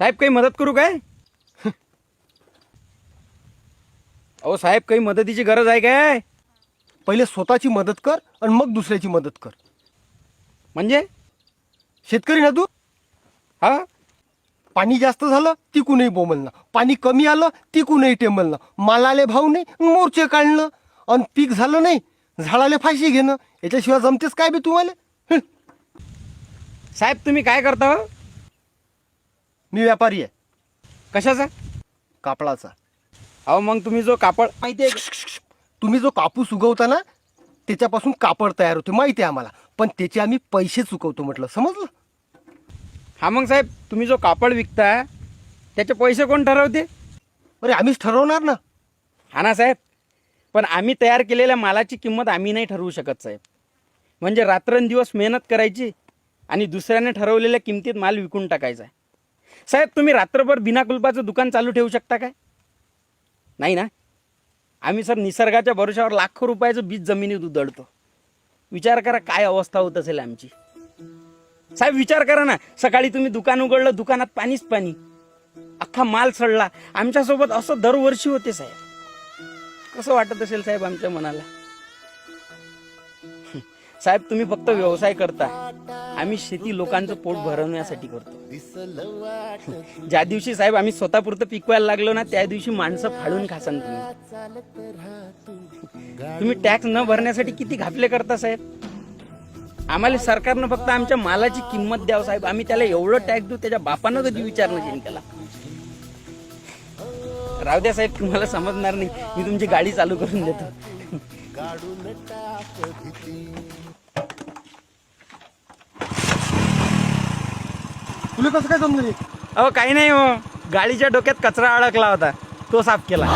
साहेब काही मदत करू काय? अहो साहेब काही मदतीची गरज आहे काय? पहिले स्वतःची मदत कर आणि मग दुसऱ्याची मदत कर. म्हणजे? शेतकरी ना तू? हा? पाणी जास्त झालं तिकूनही बोमलणं पाणी कमी आलं तिकूनही टेंबलणं. मालाले भाव नाही मोर्चे काढणं. आणि पीक झालं नाही झाडाले फाशी घेणं. याच्याशिवाय जमतेच काय बे तुम्हाला. साहेब तुम्ही काय करता हो? मी व्यापारी आहे. कशाचा? कापडाचा. अहो मग तुम्ही जो कापड माहिती आहे का? तुम्ही जो कापूस उगवता ना त्याच्यापासून कापड तयार होते माहिती आहे आम्हाला. पण त्याचे आम्ही पैसे चुकवतो म्हटलं समजलं? हा मग साहेब तुम्ही जो कापड विकता त्याचे पैसे कोण ठरवते? अरे आम्हीच ठरवणार ना. हा ना साहेब. पण आम्ही तयार केलेल्या मालाची किंमत आम्ही नाही ठरवू शकत साहेब. म्हणजे रात्रंदिवस मेहनत करायची आणि दुसऱ्याने ठरवलेल्या किमतीत माल विकून टाकायचा साहेब तुम्ही रात्रभर बिना कुलपाचं दुकान चालू ठेवू शकता काय? नाही ना? आम्ही सर निसर्गाच्या भरोशावर लाखो रुपयाचं बीज जमिनीत उधळतो. विचार करा काय अवस्था होत असेल आमची. साहेब विचार करा ना. सकाळी तुम्ही दुकान उघडलं दुकानात पाणीच पाणी. अख्खा माल सडला. आमच्यासोबत असं दरवर्षी होते साहेब. कसं वाटत असेल साहेब आमच्या मनाला? साहेब तुम्ही फक्त व्यवसाय करता. आम्ही शेती लोकांचं पोट भरवण्यासाठी करतो. ज्या दिवशी साहेब आम्ही स्वतःपुरतं पिकवायला लागलो ना त्या दिवशी माणसं फाडून खासान तुम्ही. तुम्ही टॅक्स न भरण्यासाठी किती घापले करता साहेब? आम्हाला सरकारनं फक्त आमच्या मालाची किंमत द्यावं साहेब. आम्ही त्याला एवढं टॅक्स देऊ त्याच्या बापानं कधी विचारणं येईल त्याला? राहू द्या साहेब तुम्हाला समजणार नाही. मी तुमची गाडी चालू करून देतो. तुला कसं काय समजलं हे? अहो काही नाही हो. गाडीच्या डोक्यात कचरा अडकला होता. तो साफ केला.